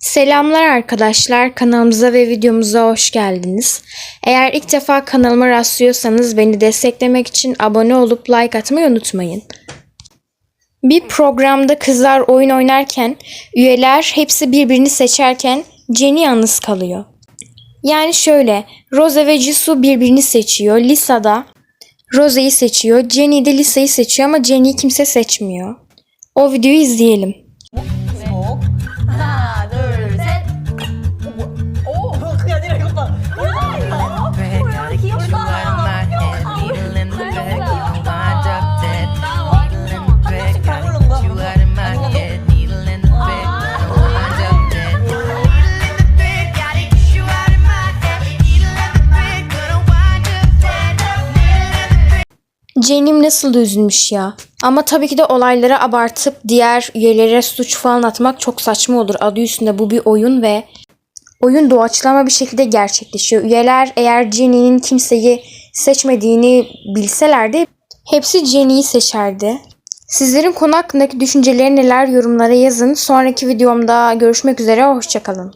Selamlar arkadaşlar. Kanalımıza ve videomuza hoş geldiniz. Eğer ilk defa kanalıma rastlıyorsanız beni desteklemek için abone olup like atmayı unutmayın. Bir programda kızlar oyun oynarken üyeler hepsi birbirini seçerken Jenny yalnız kalıyor. Yani şöyle Rose ve Jisoo birbirini seçiyor. Lisa da Rose'yi seçiyor. Jenny de Lisa'yı seçiyor ama Jenny'yi kimse seçmiyor. O videoyu izleyelim. Cenim nasıl da üzülmüş ya. Ama tabii ki de olayları abartıp diğer üyelere suç falan atmak çok saçma olur. Adı üstünde bu bir oyun ve oyun doğaçlama bir şekilde gerçekleşiyor. Üyeler eğer Jenny'nin kimseyi seçmediğini bilselerdi hepsi Jenny'yi seçerdi. Sizlerin konu hakkındaki düşünceleri neler yorumlara yazın. Sonraki videomda görüşmek üzere. Hoşçakalın.